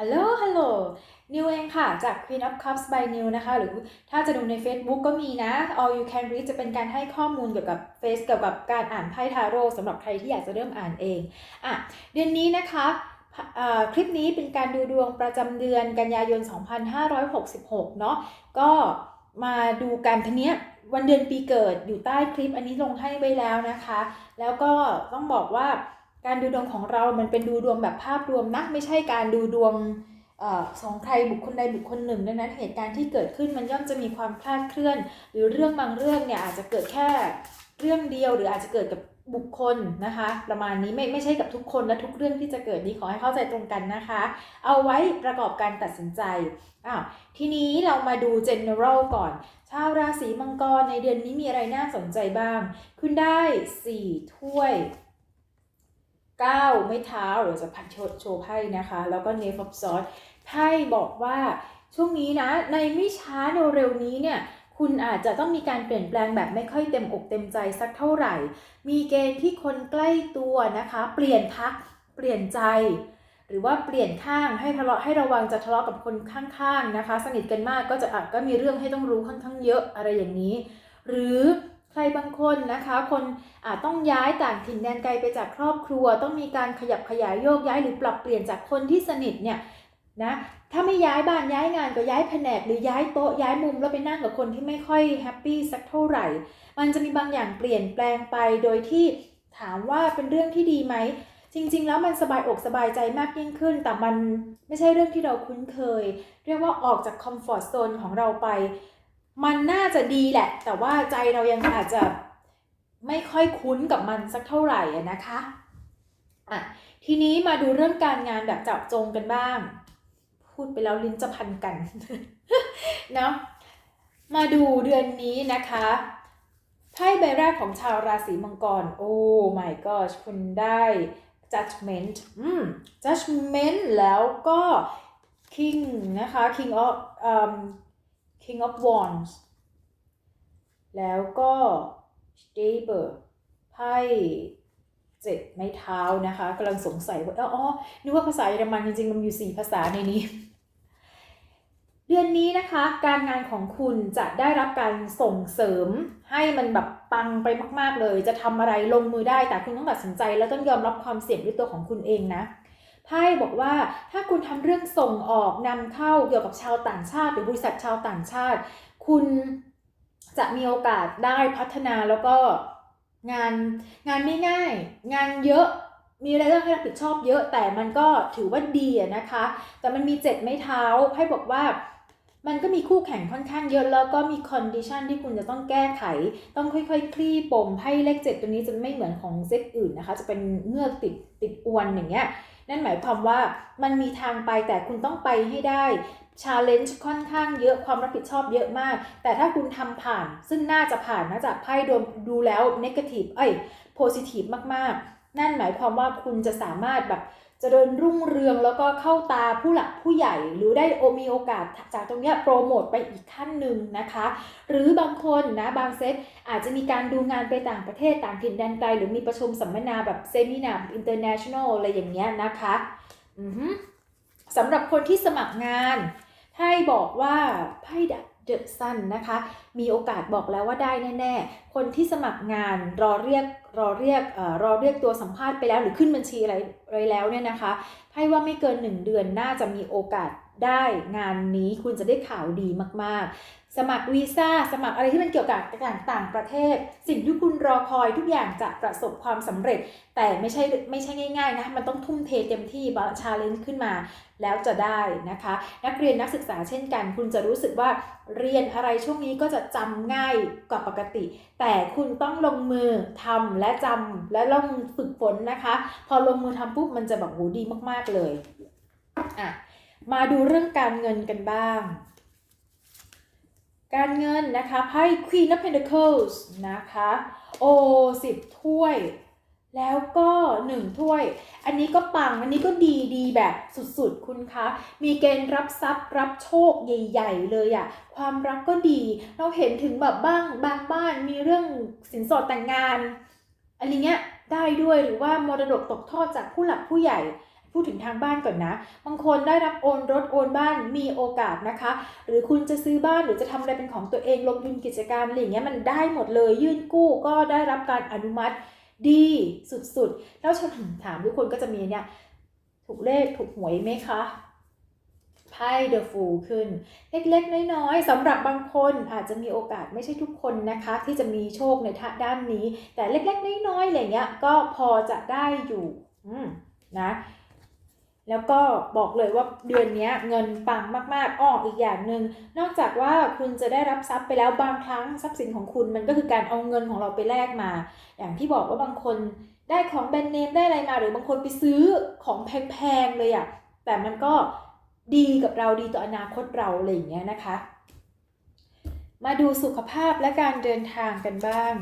ฮัลโหล ฮัลโหล นิวเองค่ะ จาก Queen of Cups by New นะคะ หรือถ้าจะดูใน Facebook ก็มีนะ All You Can Read จะเป็นการให้ข้อมูลเกี่ยวกับเฟซเกี่ยวกับการอ่านไพ่ทาโร่สำหรับใครที่อยากจะเริ่มอ่านเอง อะ เดือนนี้นะคะคลิปนี้เป็นการดูดวงประจำเดือนกันยายน 2566 เนาะ ก็มาดูกันทีเนี้ยวันเดือนปีเกิดอยู่ใต้คลิปอันนี้ลงให้ไว้แล้วนะคะ แล้วก็ต้องบอกว่า การดูดวงของเรามันเป็นดูดวงแบบภาพรวมนะ ไม่ใช่การดูดวงเอ่อของใครบุคคลใดบุคคลหนึ่งดังนั้นเหตุการณ์ที่เกิดขึ้นมันย่อมจะมีความคลาดเคลื่อน หรือเรื่องบางเรื่องเนี่ยอาจจะเกิดแค่เรื่องเดียวหรืออาจจะเกิดกับบุคคลนะคะ ประมาณนี้ไม่ไม่ใช่กับทุกคนและทุกเรื่องที่จะเกิดนี้ขอให้เข้าใจตรงกันนะคะ เอาไว้ประกอบการตัดสินใจอ้าวทีนี้เรามาดู general ก่อน ชาวราศีมังกรในเดือนนี้มีอะไรน่าสนใจบ้าง คุณได้ 4 ถ้วย 9ไม่เท้าหรือจะพันโชว์โชว์ไพ่นะคะ แล้วก็ n a v e of Swords ไพ่บอกว่าช่วงนี้นะในไม่ช้าเร็วๆนี้เนี่ยคุณอาจจะต้องมีการเปลี่ยนแปลงแบบไม่ค่อยเต็มอกเต็มใจสักเท่าไหร่ มีเกณฑ์ที่คนใกล้ตัวนะคะ เปลี่ยนพัก เปลี่ยนใจ หรือว่าเปลี่ยนข้างให้ทะเลาะให้ระวังจะทะเลาะกับคนข้างๆนะคะ สนิทกันมากก็จะอาจก็มีเรื่องให้ต้องรู้ค่อนข้างเยอะอะไรอย่างนี้ หรือ ใครบางคนนะคะคนอาจต้องย้ายต่างถิ่นแดนไกลไปจากครอบครัว ต้องมีการขยับขยายโยกย้ายหรือปรับเปลี่ยนจากคนที่สนิทเนี่ยนะถ้าไม่ย้ายบ้านย้ายงานก็ย้ายแผนกหรือย้ายโต๊ะย้ายมุมแล้วไปนั่งกับคนที่ไม่ค่อยแฮปปี้สักเท่าไหร่ มันจะมีบางอย่างเปลี่ยนแปลงไปโดยที่ถามว่าเป็นเรื่องที่ดีไหมจริง ๆ แล้วมันสบายอกสบายใจมากยิ่งขึ้น แต่มันไม่ใช่เรื่องที่เราคุ้นเคย เรียกว่าออกจากคอมฟอร์ z โซนของเราไป มันน่าจะดีแหละ แต่ว่าใจเรายังอาจจะไม่ค่อยคุ้นกับมันสักเท่าไหร่นะคะอะทีนี้มาดูเรื่องการงานแบบจับจงกันบ้าง พูดไปแล้วลิ้นจะพันกันเนาะมาดูเดือนนี้นะคะไพ่ใบแรกของชาวราศีมังกร โอ้ my gosh คุณได้ judgment อืม judgment แล้วก็ king นะคะ king of um, king of wands แล้วก็ stable ไพ่เจ็ดไม้เท้านะคะกำลังสงสัยว่าอ๋อนึกว่าภาษาเยอรมันจริงๆ มันอยู่สี่ภาษาในนี้ เดือนนี้นะคะ การงานของคุณจะได้รับการส่งเสริมให้มันแบบปังไปมาก ๆเลย จะทำอะไรลงมือได้แต่คุณต้องตัดสินใจ แล้วต้องยอมรับความเสี่ยงด้วยตัวของคุณเองนะ ไพ่บอกว่าถ้าคุณทำเรื่องส่งออกนำเข้าเกี่ยวกับชาวต่างชาติ หรือบริษัทชาวต่างชาติ คุณจะมีโอกาสได้พัฒนาแล้วก็งานงานไม่ง่าย งานเยอะมีรายได้ให้รับผิดชอบเยอะแต่มันก็ถือว่าดีนะคะ แต่มันมีเจ็ดไม้เท้าไพ่บอกว่ามันก็มีคู่แข่งค่อนข้างเยอะแล้วก็มีคอนดิชันที่คุณจะต้องแก้ไข ต้องค่อยๆ คลี่ปมไพ่เลขเจ็ดตัวนี้จะไม่เหมือนของเซตอื่นนะคะ จะเป็นเงือกติดติดอวนอย่างเงี้ย นั่นหมายความว่ามันมีทางไปแต่คุณต้องไปให้ได้ชาเลนจ์ค่อนข้างเยอะความรับผิดชอบเยอะมาก แต่ถ้าคุณทำผ่าน ซึ่งน่าจะผ่านนะจากไพ่ดวดูแล้วเนกาทีฟเอ้ยโพซิทีฟมากๆ นั่นหมายความว่าคุณจะสามารถแบบ จะเดินรุ่งเรืองแล้วก็เข้าตาผู้หลักผู้ใหญ่ หรือได้โอมีโอกาสจากตรงนี้โปรโมทไปอีกขั้นหนึ่งนะคะ หรือบางคนนะบางเซตอาจจะมีการดูงานไปต่างประเทศต่างถิ่นแดนไกล หรือมีประชุมสัมมนาแบบเซมินาอินเตอร์เนชั่นแนลอะไรอย่างเงี้ยนะคะสำหรับคนที่สมัครงานไพ่บอกว่าไพ่ดับ เดอะซันนะคะ มีโอกาสบอกแล้วว่าได้แน่ ๆ คนที่สมัครงานรอเรียกรอเรียกอรอเรียกตัวสัมภาษณ์ไปแล้ว หรือขึ้นบัญชีอะไรอะไรแล้วเนี่ยนะคะไพ่ว่าไม่เกิน 1 เดือนน่าจะมีโอกาสได้งานนี้คุณจะได้ข่าวดีมากๆ สมัครวีซ่าสมัครอะไรที่มันเกี่ยวกับต่างต่างประเทศ สิ่งที่คุณรอคอยทุกอย่างจะประสบความสำเร็จ แต่ไม่ใช่ไม่ใช่ง่ายๆนะมันต้องทุ่มเทเต็มที่บาชาเลนจ์ขึ้นมา แล้วจะได้นะคะ นักเรียนนักศึกษาเช่นกัน คุณจะรู้สึกว่าเรียนอะไรช่วงนี้ก็จะจำง่ายกว่าปกติ แต่คุณต้องลงมือทำและจำและลองฝึกฝนนะคะ พอลงมือทำปุ๊บมันจะแบบโหดีมากๆเลยอะมาดูเรื่องการเงินกันบ้าง การเงินนะคะไพ่ Queen of Pentacles นะคะ โอ้สิบถ้วย แล้วก็หนึ่งถ้วย อันนี้ก็ปัง อันนี้ก็ดีดีแบบสุดๆ คุณคะ มีเกณฑ์รับทรัพย์รับโชคใหญ่ ๆ เลยอะความรักก็ดี เราเห็นถึงแบบบ้างบางบ้านมีเรื่องสินสอดแต่งงานอันนี้เนี้ยได้ด้วยหรือว่ามรดกตกทอดจากผู้หลักผู้ใหญ่ พูดถึงทางบ้านก่อนนะ บางคนได้รับโอนรถโอนบ้านมีโอกาสนะคะ หรือคุณจะซื้อบ้านหรือจะทำอะไรเป็นของตัวเองลงทุนกิจการอะไรเงี้ยมันได้หมดเลย ยื่นกู้ก็ได้รับการอนุมัติ ดีสุดๆ แล้วฉันถามทุกคนก็จะมีเนี่ย ถูกเลขถูกหวยไหมคะไพ่เดอะฟูขึ้น เล็กๆ น้อยๆสำหรับบางคนอาจจะมีโอกาสไม่ใช่ทุกคนนะคะ ที่จะมีโชคในทะด้านนี้ แต่เล็กๆ น้อยๆอะไรเงี้ยก็พอจะได้อยู่นะ แล้วก็บอกเลยว่าเดือนนี้เงินปังมากๆอ้ออีกอย่างหนึ่งนอกจากว่าคุณจะได้รับทรัพย์ไปแล้วบางครั้งทรัพย์สินของคุณมันก็คือการเอาเงินของเราไปแลกมา อย่างที่บอกว่าบางคนได้ของแบรนด์เนมได้อะไรมา หรือบางคนไปซื้อของแพงๆเลยอะแต่มันก็ดีกับเราดีต่ออนาคตเราอะไรอย่างเงี้ยนะคะ มาดูสุขภาพและการเดินทางกันบ้าง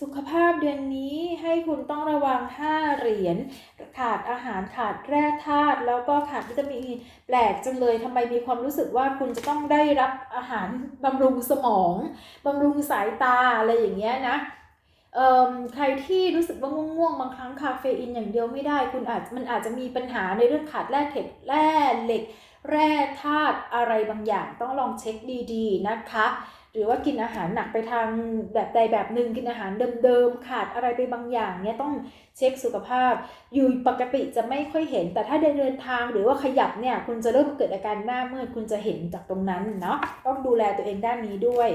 สุขภาพเดือนนี้ให้คุณต้องระวัง 5 เหรียญขาดอาหารขาดแร่ธาตุแล้วก็ขาดวิตามินแปลกจังเลยทำไมมีความรู้สึกว่าคุณจะต้องได้รับอาหารบำรุงสมองบำรุงสายตาอะไรอย่างเงี้ยนะเออใครที่รู้สึกว่าง่วงๆ บางครั้งคาเฟอีนอย่างเดียวไม่ได้ คุณอาจมันอาจจะมีปัญหาในเรื่องขาดแร่เทคแร่เหล็ก แร่ธาตุอะไรบางอย่างต้องลองเช็คดีๆนะคะ หรือว่ากินอาหารหนักไปทางแบบใดแบบหนึ่งกินอาหารเดิมๆขาดอะไรไปบางอย่างเนี่ยต้องเช็คสุขภาพ อยู่ปกติจะไม่ค่อยเห็น แต่ถ้าเดินทางหรือว่าขยับเนี่ยคุณจะเริ่มเกิดอาการหน้ามืดคุณจะเห็นจากตรงนั้นเนาะต้องดูแลตัวเองด้านนี้ด้วย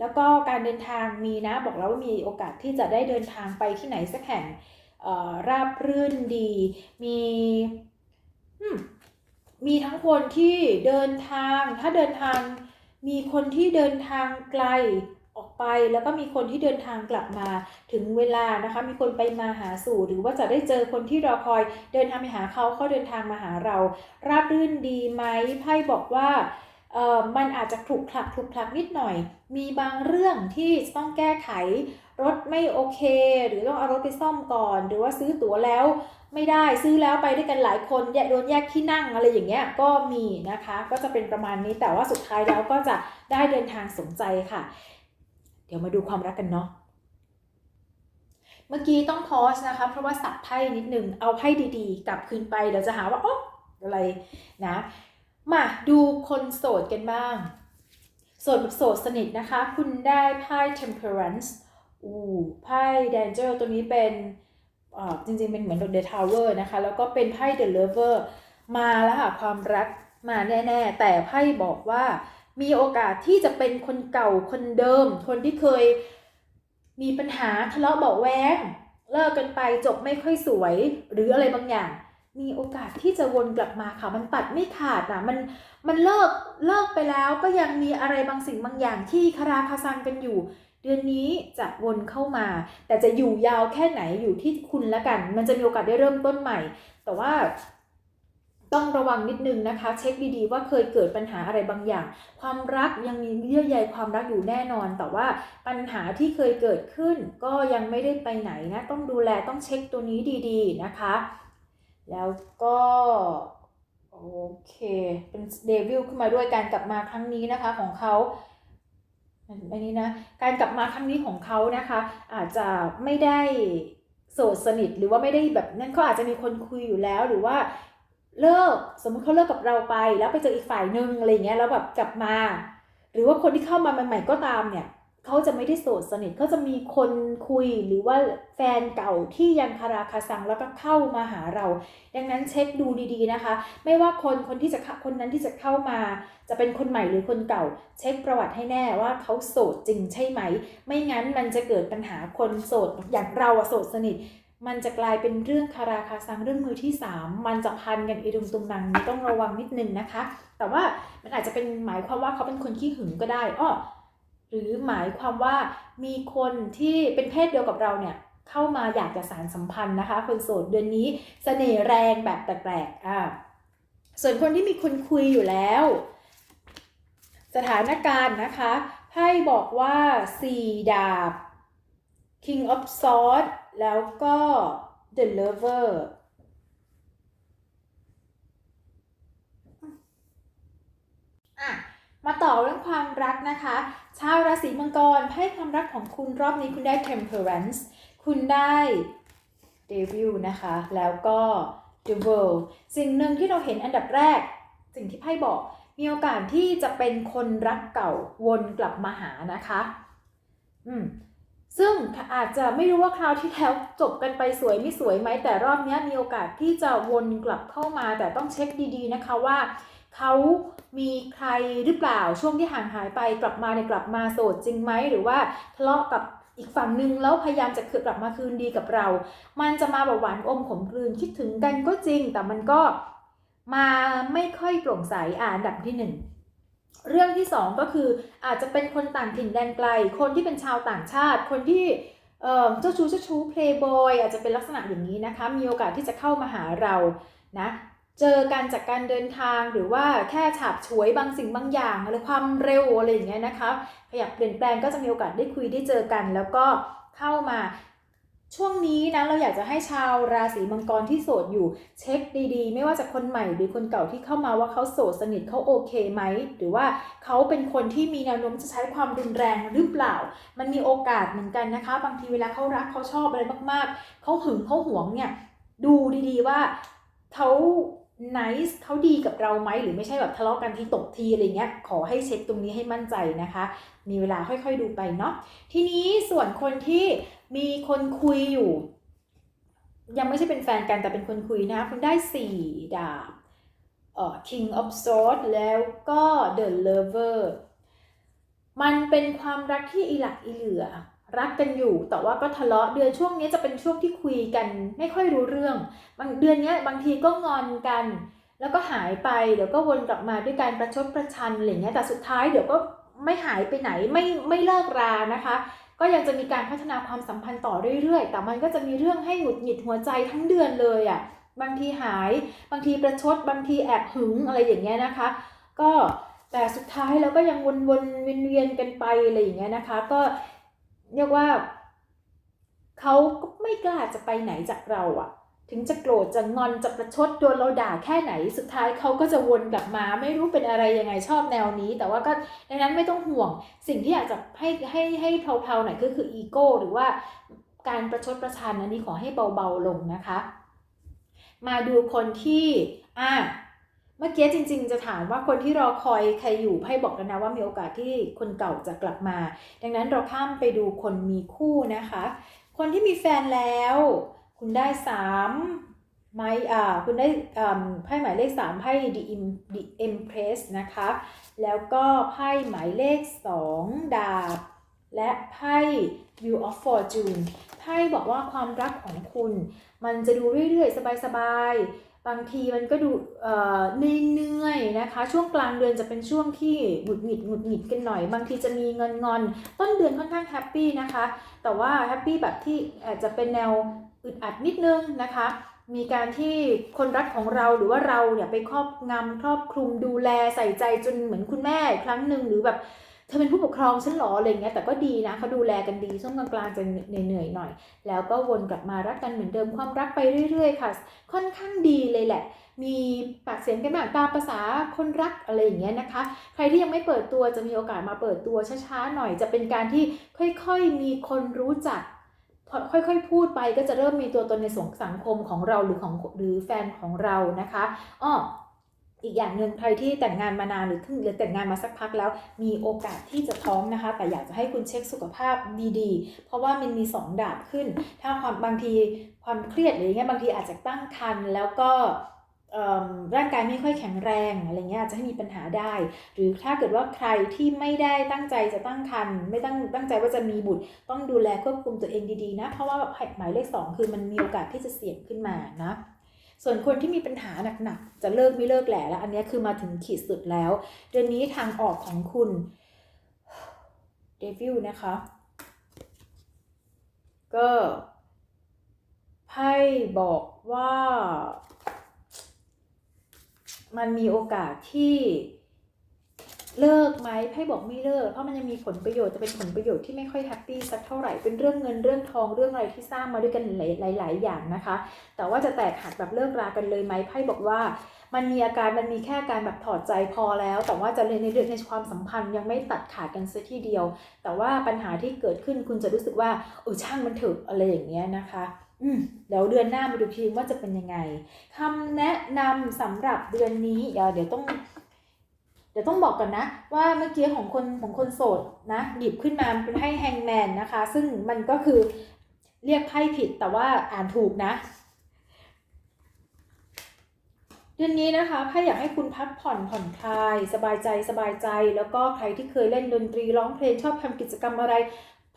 แล้วก็การเดินทางมีนะบอกแล้วว่ามีโอกาสที่จะได้เดินทางไปที่ไหนสักแห่งราบรื่นดี มีมีทั้งคนที่เดินทางถ้าเดินทาง มีคนที่เดินทางไกลออกไปแล้วก็มีคนที่เดินทางกลับมาถึงเวลานะคะ มีคนไปมาหาสู่หรือว่าจะได้เจอคนที่รอคอยเดินทางไปหาเขาเขาเดินทางมาหาเรา ราบรื่นดีไหมไพ่บอกว่าเออมันอาจจะถูกคลักถูกคลักนิดหน่อย มีบางเรื่องที่ต้องแก้ไข รถไม่โอเค หรือต้องเอารถไปซ่อมก่อน หรือว่าซื้อตั๋วแล้วไม่ได้ซื้อแล้วไปด้วยกันหลายคนแยกโดนแยกที่นั่งอะไรอย่างเงี้ยก็มีนะคะ ก็จะเป็นประมาณนี้แต่ว่าสุดท้ายแล้วก็จะได้เดินทางสมใจค่ะ เดี๋ยวมาดูความรักกันเนาะเมื่อกี้ต้องพอสนะคะ เพราะว่าสับไพ่นิดนึงเอาไพ่ดีๆ กลับคืนไปเดี๋ยวจะหาว่าอ๊ะอะไรนะ มาดูคนโสดกันบ้าง โสดแบบโสดสนิทนะคะ คุณได้ไพ่ temperance อู้ไพ่ danger ตัวนี้เป็นอ่าจริงๆ เป็นเหมือน the tower นะคะ แล้วก็เป็นไพ่ the lover มาแล้วค่ะ ความรักมาแน่ ๆ แต่ไพ่บอกว่ามีโอกาสที่จะเป็นคนเก่าคนเดิม คนที่เคยมีปัญหาทะเลาะเบาะแว้งเลิกกันไปจบไม่ค่อยสวยหรืออะไรบางอย่าง มีโอกาสที่จะวนกลับมาค่ะมันตัดไม่ขาดนะมันมันเลิกเลิกไปแล้วก็ยังมีอะไรบางสิ่งบางอย่างที่คาราคาซังกันอยู่ เดือนนี้จะวนเข้ามา แต่จะอยู่ยาวแค่ไหนอยู่ที่คุณละกัน มันจะมีโอกาสได้เริ่มต้นใหม่ แต่ว่าต้องระวังนิดนึงนะคะ เช็คดีๆว่าเคยเกิดปัญหาอะไรบางอย่าง ความรักยังมีเยื่อใยความรักอยู่แน่นอน แต่ว่าปัญหาที่เคยเกิดขึ้น ก็ยังไม่ได้ไปไหนนะ ต้องดูแลต้องเช็คตัวนี้ดีๆนะคะ แล้วก็โอเค เป็นเดวิลขึ้นมาด้วยการกลับมาครั้งนี้นะคะของเขา อันนี้นะการกลับมาครั้งนี้ของเขานะคะ อาจจะไม่ได้โสดสนิทหรือว่าไม่ได้แบบนั้นเขาอาจจะมีคนคุยอยู่แล้วหรือว่าเลิกสมมติเขาเลิกกับเราไป แล้วไปเจออีกฝ่ายหนึ่งอะไรเงี้ยแล้วแบบกลับมา หรือว่าคนที่เข้ามาใหม่ๆก็ตามเนี่ย เขาจะไม่ได้โสดสนิทเขาจะมีคนคุยหรือว่าแฟนเก่าที่ยังคาราคาซังแล้วก็เข้ามาหาเรา ดังนั้นเช็คดูดีๆนะคะ ไม่ว่าคนคนที่จะคนนั้นที่จะเข้ามา จะเป็นคนใหม่หรือคนเก่า เช็คประวัติให้แน่ว่าเขาโสดจริงใช่ไหม ไม่งั้นมันจะเกิดปัญหาคนโสดอย่างเราอะโสดสนิทมันจะกลายเป็นเรื่องคาราคาซังเรื่องมือที่ 3 มันจะพันกันอีรุงตุงนังนี่ต้องระวังนิดนึงนะคะ แต่ว่ามันอาจจะเป็นหมายความว่าเขาเป็นคนขี้หึงก็ได้อ้อ หรือหมายความว่ามีคนที่เป็นเพศเดียวกับเราเนี่ยเข้ามาอยากจะสารสัมพันธ์นะคะ คนโสดเดือนนี้เสน่ห์แรงแบบแปลกๆอ่าส่วนคนที่มีคนคุยอยู่แล้ว สถานการณ์นะคะไพ่บอกว่าสี่ดาบ King of Swords แล้วก็ The Lover อะ มาต่อเรื่องความรักนะคะ ชาวราศีมังกรไพ่ความรักของคุณรอบนี้คุณได้ Temperance คุณได้ Devil นะคะ แล้วก็ the world สิ่งหนึ่งที่เราเห็นอันดับแรก สิ่งที่ไพ่บอก มีโอกาสที่จะเป็นคนรักเก่าวนกลับมาหานะคะ อืมซึ่งอาจจะไม่รู้ว่าคราวที่แล้วจบกันไปสวยไม่สวยไหมแต่รอบนี้มีโอกาสที่จะวนกลับเข้ามา แต่ต้องเช็คดีๆนะคะว่าเขา มีใครหรือเปล่าช่วงที่ห่างหายไปกลับมาเนี่ยกลับมาโสดจริงไหมหรือว่าทะเลาะกับอีกฝั่งหนึ่งแล้วพยายามจะคือกลับมาคืนดีกับเรา มันจะมาแบบหวานอมขมกลืนคิดถึงกันก็จริง แต่มันก็มาไม่ค่อยโปร่งใสอ่านดับที่หนึ่งเรื่องที่2ก็คืออาจจะเป็นคนต่างถิ่นแดนไกล คนที่เป็นชาวต่างชาติ คนที่เอ่อเจ้าชู้เจ้าชู้เพลย์บอยอาจจะเป็นลักษณะอย่างนี้นะคะ มีโอกาสที่จะเข้ามาหาเรานะ เจอกันจากการเดินทางหรือว่าแค่ฉาบฉวยบางสิ่งบางอย่างหรือความเร็วอะไรอย่างเงี้ยนะคะขยับเปลี่ยนแปลงก็จะมีโอกาสได้คุยได้เจอกัน แล้วก็เข้ามาช่วงนี้นะเราอยากจะให้ชาวราศีมังกรที่โสดอยู่เช็คดีๆ ไม่ว่าจะคนใหม่หรือคนเก่าที่เข้ามาว่าเขาโสดสนิทเขาโอเคไหม หรือว่าเขาเป็นคนที่มีแนวโน้มจะใช้ความรุนแรงหรือเปล่า มันมีโอกาสเหมือนกันนะคะ บางทีเวลาเขารักเขาชอบอะไรมากๆ เขาหึงเขาหวงเนี่ยดูดีๆว่าเขา nice เขาดีกับเราไหมหรือไม่ใช่แบบทะเลาะกันทีตกทีอะไรเงี้ยขอให้เช็คตรงนี้ให้มั่นใจนะคะ มีเวลาค่อยๆดูไปเนาะทีนี้ส่วนคนที่มีคนคุยอยู่ ยังไม่ใช่เป็นแฟนกันแต่เป็นคนคุยนะคะคุณได้ 4 ดาบเอ่อ King of Swords แล้วก็ The Lover มันเป็นความรักที่อีหลักอีเหลือ รักกันอยู่ แต่ว่าก็ทะเลาะเดือนช่วงนี้จะเป็นช่วงที่คุยกันไม่ค่อยรู้เรื่อง บางเดือนนี้บางทีก็งอนกัน แล้วก็หายไปเดี๋ยวก็วนกลับมาด้วยการประชดประชันอะไรเงี้ยแต่สุดท้ายเดี๋ยวก็ไม่หายไปไหนไม่ไม่เลิกรานะคะ ก็ยังจะมีการพัฒนาความสัมพันธ์ต่อเรื่อยๆ แต่มันก็จะมีเรื่องให้หงุดหงิดหัวใจทั้งเดือนเลยอะ่ะบางทีหายบางทีประชด บางทีแอบหึงอะไรอย่างเงี้ยนะคะ ก็แต่สุดท้ายเราก็ยังวนๆเวียนๆกันไปอะไรอย่างเงี้ยนะคะ ก็ เรียกว่าเขาก็ไม่กล้าจะไปไหนจากเราอะถึงจะโกรธจะงอนจะประชดโดนเราด่าแค่ไหนสุดท้ายเขาก็จะวนกลับมาไม่รู้เป็นอะไรยังไงชอบแนวนี้ แต่ว่าก็ดังนั้นไม่ต้องห่วง สิ่งที่อยากจะให้ให้ให้เพลาๆหน่อยก็คืออีโก้หรือว่าการประชดประชันอันนี้ขอให้เบาๆลงนะคะ มาดูคนที่อะ เมื่อกี้จริง ๆ จะถามว่าคนที่รอคอยใครอยู่ไพ่บอกแล้วนะว่ามีโอกาสที่คนเก่าจะกลับมา ดังนั้นเราข้ามไปดูคนมีคู่นะคะ คนที่มีแฟนแล้ว คุณได้สามไม้อ่าคุณได้อ่าไพ่หมายเลขสามไพ่ the Em the Empress นะคะ แล้วก็ไพ่หมายเลขสองดาบ และไพ่ View of Fortune ไพ่บอกว่าความรักของคุณ มันจะดูเรื่อยๆ สบายๆ บางทีมันก็ดูเหนื่อยๆนะคะ ช่วงกลางเดือนจะเป็นช่วงที่หงุดหงิดหงุดหงิดกันหน่อย บางทีจะมีเงินงอน ต้นเดือนค่อนข้างแฮปปี้นะคะ แต่ว่าแฮปปี้แบบที่อาจจะเป็นแนวอึดอัดนิดนึงนะคะ มีการที่คนรักของเราหรือว่าเราเนี่ยไปครอบงำครอบคลุมดูแลใส่ใจจนเหมือนคุณแม่ครั้งหนึ่งหรือแบบ เธอเป็นผู้ปกครองฉันหรออะไรเงี้ยแต่ก็ดีนะเขาดูแลกันดีช่วงกลางๆจะเหนื่อยๆหน่อย แล้วก็วนกลับมารักกันเหมือนเดิมความรักไปเรื่อย ๆ ค่ะ ค่อนข้างดีเลยแหละ มีปากเสียงกันบ้างตามภาษาคนรักอะไรอย่างเงี้ยนะคะ ใครที่ยังไม่เปิดตัวจะมีโอกาสมาเปิดตัวช้าๆหน่อย จะเป็นการที่ค่อยๆมีคนรู้จักค่อยๆ พูดไปก็จะเริ่มมีตัวตนในสังคมของเราหรือของหรือแฟนของเรานะคะอ้อ อีกอย่างหนึ่งใครที่แต่งงานมานานหรือเพิ่งหรือแต่งงานมาสักพักแล้ว มีโอกาสที่จะท้องนะคะ แต่อยากจะให้คุณเช็คสุขภาพดีๆ เพราะว่ามันมี 2 ดาบขึ้น ถ้าความบางทีความเครียดหรืออย่างเงี้ยบางทีอาจจะตั้งครรภ์แล้วก็ร่างกายไม่ค่อยแข็งแรงอะไรเงี้ยอาจจะให้มีปัญหาได้ หรือถ้าเกิดว่าใครที่ไม่ได้ตั้งใจจะตั้งครรภ์ไม่ตั้งตั้งใจว่าจะมีบุตร ต้องดูแลควบคุมตัวเองดีๆนะ เพราะว่าหมายเลข 2 คือมันมีโอกาสที่จะเสี่ยงขึ้นมานะ ส่วนคนที่มีปัญหาหนักๆ จะเลิกไม่เลิกแหละแล้ว อันนี้คือมาถึงขีดสุดแล้ว เดือนนี้ทางออกของคุณเดวิลนะคะ ก็ไพ่บอกว่า มันมีโอกาสที่ เลิกไหมไพ่บอกไม่เลิก เพราะมันยังมีผลประโยชน์แต่เป็นผลประโยชน์ที่ไม่ค่อยแฮปปี้สักเท่าไหร่ เป็นเรื่องเงินเรื่องทองเรื่องอะไรที่สร้างมาด้วยกันหลายหลายๆอย่างนะคะ แต่ว่าจะแตกหักแบบเลิกรากันเลยไหมไพ่บอกว่ามันมีอาการมันมีแค่การแบบถอดใจพอแล้ว แต่ว่าจะในเรื่องในความสัมพันธ์ยังไม่ตัดขาดกันซะทีเดียว แต่ว่าปัญหาที่เกิดขึ้นคุณจะรู้สึกว่าเออช่างมันเถอะอะไรอย่างเงี้ยนะคะอืมเดี๋ยวเดือนหน้ามาดูทีว่าจะเป็นยังไงคำแนะนำสำหรับเดือนนี้เดี๋ยวเดี๋ยวต้อง ดี๋ยวต้องบอกก่อนนะว่าเมื่อกี้ของคนของคนโสดนะหยิบขึ้นมาเป็นไพ่แฮงแมนนะคะ ซึ่งมันก็คือเรียกไพ่ผิดแต่ว่าอ่านถูกนะ เดือนนี้นะคะไพ่อยากให้คุณพักผ่อนผ่อนคลาย สบายใจสบายใจ แล้วก็ใครที่เคยเล่นดนตรีร้องเพลงชอบทำกิจกรรมอะไร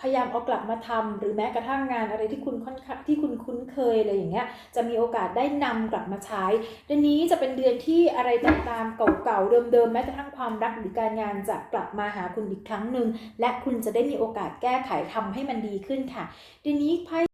พยายามเอากลับมาทำหรือแม้กระทั่งงานอะไรที่คุณค่อนข้างที่คุณคุ้นเคยอะไรอย่างเงี้ยจะมีโอกาสได้นำกลับมาใช้ เดือนนี้จะเป็นเดือนที่อะไรต่างๆเก่าๆเดิมๆแม้กระทั่งความรักหรือการงานจะกลับมาหาคุณอีกครั้งหนึ่งและคุณจะได้มีโอกาสแก้ไขทำให้มันดีขึ้นค่ะ เดือนนี้ไพ่